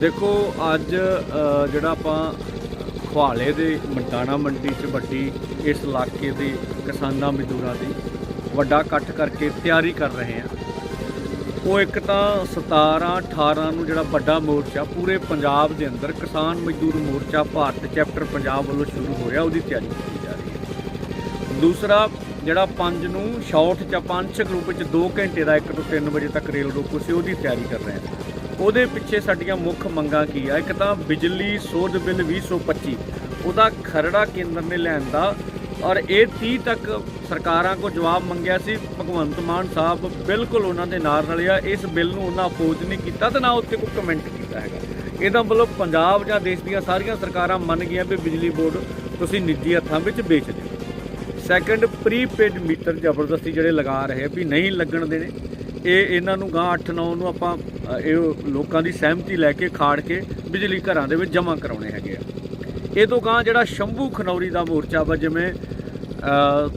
ਦੇਖੋ, ਅੱਜ ਜਿਹੜਾ ਆਪਾਂ ਖਵਾਲੇ ਦੇ ਮਟਾਣਾ ਮੰਡੀ 'ਚ ਵੱਡੀ, ਇਸ ਇਲਾਕੇ ਦੇ ਕਿਸਾਨਾਂ ਮਜ਼ਦੂਰਾਂ ਦੀ ਵੱਡਾ ਇਕੱਠ ਕਰਕੇ ਤਿਆਰੀ ਕਰ ਰਹੇ ਹਾਂ। ਉਹ ਇੱਕ ਤਾਂ 17 18 ਨੂੰ ਜਿਹੜਾ ਵੱਡਾ ਮੋਰਚਾ, ਪੂਰੇ ਪੰਜਾਬ ਦੇ ਅੰਦਰ ਕਿਸਾਨ ਮਜ਼ਦੂਰ ਮੋਰਚਾ ਭਾਰਤ ਚੈਪਟਰ ਪੰਜਾਬ ਵੱਲੋਂ ਸ਼ੁਰੂ ਹੋ ਰਿਹਾ, ਉਹਦੀ ਤਿਆਰੀ ਕੀਤੀ ਜਾ ਰਹੀ ਹੈ। ਦੂਸਰਾ, ਜਿਹੜਾ 5 ਨੂੰ ਸ਼ਾਰਟ ਜਾਂ ਪੰਜ ਗਰੁੱਪ ਵਿੱਚ 2 ਘੰਟੇ ਦਾ 1 ਤੋਂ 3 ਵਜੇ ਤੱਕ ਰੇਲ ਰੋਕੋ ਸੀ ਉਹਦੀ ਤਿਆਰੀ ਕਰ ਰਹੇ ਹਾਂ। ਉਹਦੇ ਪਿੱਛੇ ਸਾਡੀਆਂ ਮੁੱਖ ਮੰਗਾਂ ਕੀ ਆ? ਇੱਕ ਤਾਂ ਬਿਜਲੀ ਸੋਧ ਬਿੱਲ 2025 ਉਹਦਾ ਖਰੜਾ ਕੇਂਦਰ ਨੇ ਲੈਣ ਦਾ ਔਰ ਇਹ 30 ਤੱਕ ਸਰਕਾਰਾਂ ਕੋ ਜਵਾਬ ਮੰਗਿਆ ਸੀ। ਭਗਵੰਤ ਮਾਨ ਸਾਹਿਬ ਬਿਲਕੁਲ ਉਹਨਾਂ ਦੇ ਨਾਲ ਰਲਿਆ ਇਸ ਬਿੱਲ ਨੂੰ ਉਹਨਾਂ ਅਪੋਜ਼ ਨਹੀਂ ਕੀਤਾ ਤੇ ਨਾ ਉੱਤੇ ਕੋਈ ਕਮੈਂਟ ਕੀਤਾ ਹੈਗਾ। ਇਹਦਾ ਮਤਲਬ ਪੰਜਾਬ ਜਾਂ ਦੇਸ਼ ਦੀਆਂ ਸਾਰੀਆਂ ਸਰਕਾਰਾਂ ਮੰਨ ਗਈਆਂ ਵੀ ਬਿਜਲੀ ਬੋਰਡ ਤੁਸੀਂ ਨਿੱਜੀ ਹੱਥਾਂ ਵਿੱਚ ਵੇਚ ਦਿਓ। ਸੈਕੰਡ ਪ੍ਰੀਪੇਡ ਮੀਟਰ ਜ਼ਬਰਦਸਤੀ ਜਿਹੜੇ ਲਗਾ ਰਹੇ ਆ ਵੀ ਨਹੀਂ ਲੱਗਣ ਦੇਣੇ। ਇਹ ਇਹਨਾਂ ਨੂੰ ਗਾਂ 8 9 ਨੂੰ ਆਪਾਂ ਇਹ ਲੋਕਾਂ ਦੀ ਸਹਿਮਤੀ ਲੈ ਕੇ ਖਾੜ ਕੇ ਬਿਜਲੀ ਘਰਾਂ ਦੇ ਵਿੱਚ ਜਮ੍ਹਾਂ ਕਰਾਉਣੇ ਹੈਗੇ ਆ। ਇਹ ਤੋਂ ਗਾਂ ਜਿਹੜਾ ਸ਼ੰਭੂ ਖਨੌਰੀ ਦਾ ਮੋਰਚਾ ਵਾ ਜਿਵੇਂ ਅ,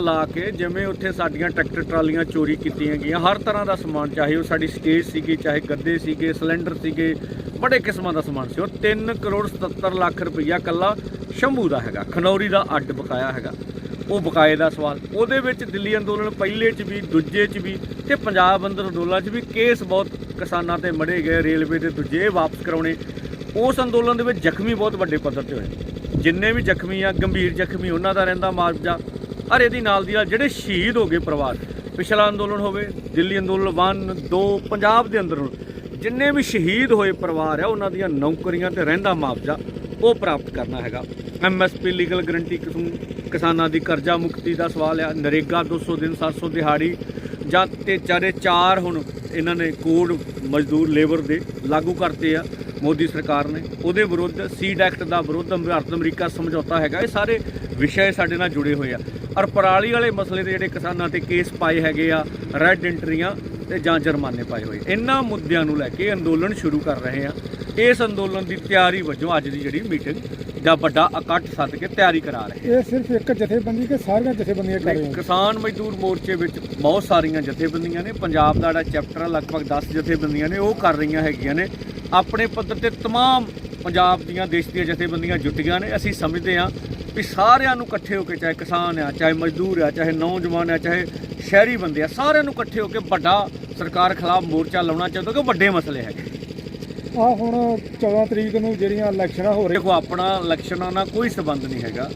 ਲਾ ਕੇ ਜਿਵੇਂ ਉੱਥੇ ਸਾਡੀਆਂ ਟਰੈਕਟਰ ਟਰਾਲੀਆਂ ਚੋਰੀ ਕੀਤੀਆਂ ਗਈਆਂ ਹਰ ਤਰ੍ਹਾਂ ਦਾ ਸਮਾਨ ਚਾਹੇ ਉਹ ਸਾਡੀ ਸਟੇਜ ਸੀਗੀ ਚਾਹੇ ਗੱਦੇ ਸੀਗੇ ਸਿਲੰਡਰ ਸੀਗੇ ਬੜੇ ਕਿਸਮਾਂ ਦਾ ਸਮਾਨ ਸੀ। ਉਹ 3 ਕਰੋੜ 77 ਲੱਖ ਰੁਪਈਆ ਕੱਲਾ ਸ਼ੰਭੂ ਦਾ ਹੈਗਾ ਖਨੌਰੀ ਦਾ ਅੱਡ ਬਕਾਇਆ ਹੈਗਾ। ਉਹ ਬਕਾਏ ਦਾ ਸਵਾਲ। ਉਹਦੇ ਵਿੱਚ ਦਿੱਲੀ ਅੰਦੋਲਨ ਪਹਿਲੇ 'ਚ ਵੀ, ਦੂਜੇ 'ਚ ਵੀ ਤੇ ਪੰਜਾਬ ਅੰਦਰ ਅੰਦੋਲਨ 'ਚ ਵੀ ਕੇਸ ਬਹੁਤ ਕਿਸਾਨਾਂ ਤੇ ਮੜੇ ਗਏ, ਰੇਲਵੇ ਦੇ ਦੂਜੇ ਵਾਪਸ ਕਰਾਉਣੇ। ਉਸ ਅੰਦੋਲਨ ਦੇ ਵਿੱਚ ਜ਼ਖਮੀ ਬਹੁਤ ਵੱਡੇ ਪੱਧਰ ਤੇ ਹੋਏ। ਜਿੰਨੇ ਵੀ ਜ਼ਖਮੀ ਆ, ਗੰਭੀਰ ਜ਼ਖਮੀ, ਉਹਨਾਂ ਦਾ ਰਹਿੰਦਾ ਮੁਆਵਜ਼ਾ ਅਰ ਇਹਦੀ ਨਾਲ ਦੀ ਨਾਲ ਜਿਹੜੇ ਸ਼ਹੀਦ ਹੋ ਗਏ ਪਰਿਵਾਰ, ਪਿਛਲਾ ਅੰਦੋਲਨ ਹੋਵੇ, ਦਿੱਲੀ ਅੰਦੋਲਨ 1 2 ਪੰਜਾਬ ਦੇ ਅੰਦਰ ਜਿੰਨੇ ਵੀ ਸ਼ਹੀਦ ਹੋਏ ਪਰਿਵਾਰ ਆ, ਉਹਨਾਂ ਦੀਆਂ ਨੌਕਰੀਆਂ ਤੇ ਰਹਿੰਦਾ ਮੁਆਵਜ਼ਾ ਉਹ ਪ੍ਰਾਪਤ ਕਰਨਾ ਹੈਗਾ। ਐਮਐਸਪੀ ਲੀਗਲ ਗਰੰਟੀ ਕਿਸਮ ਕਿਸਾਨਾਂ ਦੀ ਕਰਜ਼ਾ ਮੁਕਤੀ ਦਾ ਸਵਾਲ ਆ। ਨਰੇਗਾ 200 ਦਿਨ 700 ਦਿਹਾੜੀ। ਜਾਂ ਤੇ ਚਾਰੇ ਚਾਰ ਹੁਣ ਇਹਨਾਂ ਨੇ ਕੋਡ ਮਜ਼ਦੂਰ ਲੇਬਰ ਦੇ ਲਾਗੂ ਕਰਤੇ ਆ ਮੋਦੀ ਸਰਕਾਰ ਨੇ। ਉਹਦੇ ਵਿਰੁੱਧ ਸੀਡ ਐਕਟ ਦਾ ਵਿਰੁੱਧ ਭਾਰਤ ਅਮਰੀਕਾ ਸਮਝੌਤਾ ਹੈਗਾ। ਇਹ ਸਾਰੇ ਵਿਸ਼ੇ ਸਾਡੇ ਨਾਲ ਜੁੜੇ ਹੋਏ ਆ। ਔਰ ਪਰਾਲੀ ਵਾਲੇ ਮਸਲੇ ਦੇ ਜਿਹੜੇ ਕਿਸਾਨਾਂ ਤੇ ਕੇਸ ਪਾਏ ਹੈਗੇ ਆ ਰੈੱਡ ਐਂਟਰੀਆਂ ਤੇ ਜਾਂ ਜੁਰਮਾਨੇ ਪਾਏ ਹੋਏ। ਇਹਨਾਂ ਮੁੱਦਿਆਂ ਨੂੰ ਲੈ ਕੇ ਅੰਦੋਲਨ ਸ਼ੁਰੂ ਕਰ ਰਹੇ ਆ। ਇਸ ਅੰਦੋਲਨ ਦੀ ਤਿਆਰੀ ਵਜੋਂ ਅੱਜ ਦੀ ਜਿਹੜੀ ਮੀਟਿੰਗ ਦਾ ਵੱਡਾ ਇਕੱਠ ਸੱਦ ਕੇ ਤਿਆਰੀ ਕਰਾ ਰਹੇ ਇਹ ਸਿਰਫ ਇੱਕ ਜਥੇਬੰਦੀ ਕਿ ਸਾਰੀਆਂ ਜਥੇਬੰਦੀਆਂ ਕਰ ਰਹੀਆਂ ਕਿਸਾਨ ਮਜ਼ਦੂਰ ਮੋਰਚੇ ਵਿੱਚ ਬਹੁਤ ਸਾਰੀਆਂ ਜਥੇਬੰਦੀਆਂ ਨੇ ਪੰਜਾਬ ਦਾ ਜਿਹੜਾ ਚੈਪਟਰ ਆ ਲਗਭਗ 10 ਜਥੇਬੰਦੀਆਂ ਨੇ ਉਹ ਕਰ ਰਹੀਆਂ ਹੈਗੀਆਂ ਨੇ ਆਪਣੇ ਪੱਧਰ ਤੇ तमाम ਪੰਜਾਬ ਦੀਆਂ ਦੇਸ਼ ਦੀਆਂ ਜਥੇਬੰਦੀਆਂ ਜੁਟੀਆਂ ਨੇ ਅਸੀਂ ਸਮਝਦੇ ਹਾਂ ਵੀ ਸਾਰਿਆਂ ਨੂੰ ਇਕੱਠੇ ਹੋ ਕੇ ਚਾਹੇ ਕਿਸਾਨ ਆ ਚਾਹੇ ਮਜ਼ਦੂਰ ਆ ਚਾਹੇ ਨੌਜਵਾਨ ਆ ਚਾਹੇ ਸ਼ਹਿਰੀ ਬੰਦੇ ਆ ਸਾਰਿਆਂ ਨੂੰ ਇਕੱਠੇ ਹੋ ਕੇ ਵੱਡਾ ਸਰਕਾਰ ਖਿਲਾਫ ਮੋਰਚਾ ਲਾਉਣਾ ਚਾਹੁੰਦਾ ਕਿ ਵੱਡੇ ਮਸਲੇ ਹੈਗੇ ਆ ਹੁਣ 14 ਤਰੀਕ ਨੂੰ ਜਿਹੜੀਆਂ ਇਲੈਕਸ਼ਨਾਂ ਹੋ ਰਹੀਆਂ। ਦੇਖੋ, ਆਪਣਾ ਇਲੈਕਸ਼ਨਾਂ ਨਾਲ ਕੋਈ ਸਬੰਧ ਨਹੀਂ ਹੈਗਾ।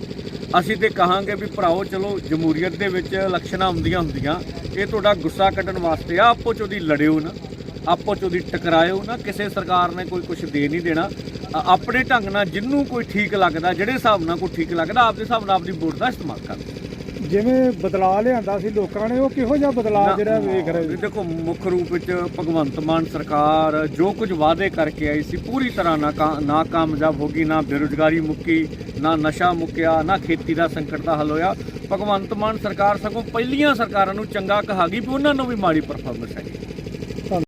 ਅਸੀਂ ਤੇ ਕਹਾਂਗੇ ਵੀ ਭਰਾਓ ਚਲੋ, ਜਮਹੂਰੀਅਤ ਦੇ ਵਿੱਚ ਇਲੈਕਸ਼ਨਾਂ ਹੁੰਦੀਆਂ ਹੁੰਦੀਆਂ। ਇਹ ਤੁਹਾਡਾ ਗੁੱਸਾ ਕੱਢਣ ਵਾਸਤੇ ਆ। ਆਪੋ ਚ ਉਹਦੀ ਲੜਿਓ ਨਾ, ਆਪੋ ਚ ਉਹਦੀ ਟਕਰਾਇਓ ਨਾ। ਕਿਸੇ ਸਰਕਾਰ ਨੇ ਕੋਈ ਕੁਝ ਦੇ ਨਹੀਂ ਦੇਣਾ। ਆਪਣੇ ਢੰਗ ਨਾਲ ਜਿੰਨੂੰ ਕੋਈ ਠੀਕ ਲੱਗਦਾ, ਜਿਹੜੇ ਹਿਸਾਬ ਨਾਲ ਕੋਈ ਠੀਕ ਲੱਗਦਾ, ਆਪਦੇ ਹਿਸਾਬ ਨਾਲ ਆਪਦੀ ਵੋਟ ਦਾ ਇਸਤੇਮਾਲ ਕਰੋ ਜਿਵੇਂ ਬਦਲਾਅ ਲਿਆਂਦਾ ਸੀ ਲੋਕਾਂ ਨੇ ਉਹ ਕਿਹੋ ਜਿਹਾ ਬਦਲਾਅ ਜਿਹੜਾ ਵੇਖ ਰਹੇ ਸੀ ਦੇਖੋ ਮੁੱਖ ਰੂਪ ਵਿੱਚ ਭਗਵੰਤ ਮਾਨ ਸਰਕਾਰ ਜੋ ਕੁਝ ਵਾਅਦੇ ਕਰਕੇ ਆਈ ਸੀ ਪੂਰੀ ਤਰ੍ਹਾਂ ਨਾਕਾ- ਨਾਕਾਮਯਾਬ ਹੋ ਗਈ ਨਾ ਬੇਰੁਜ਼ਗਾਰੀ ਮੁੱਕੀ ਨਾ ਨਸ਼ਾ ਮੁੱਕਿਆ ਨਾ ਖੇਤੀ ਦਾ ਸੰਕਟ ਦਾ ਹੱਲ ਹੋਇਆ। ਭਗਵੰਤ ਮਾਨ ਸਰਕਾਰ ਸਗੋਂ ਪਹਿਲੀਆਂ ਸਰਕਾਰਾਂ ਨੂੰ ਚੰਗਾ ਕਹਾ ਗਈ ਵੀ ਉਹਨਾਂ ਨੂੰ ਵੀ ਮਾੜੀ ਪਰਫਾਰਮੈਂਸ ਹੈਗੀ।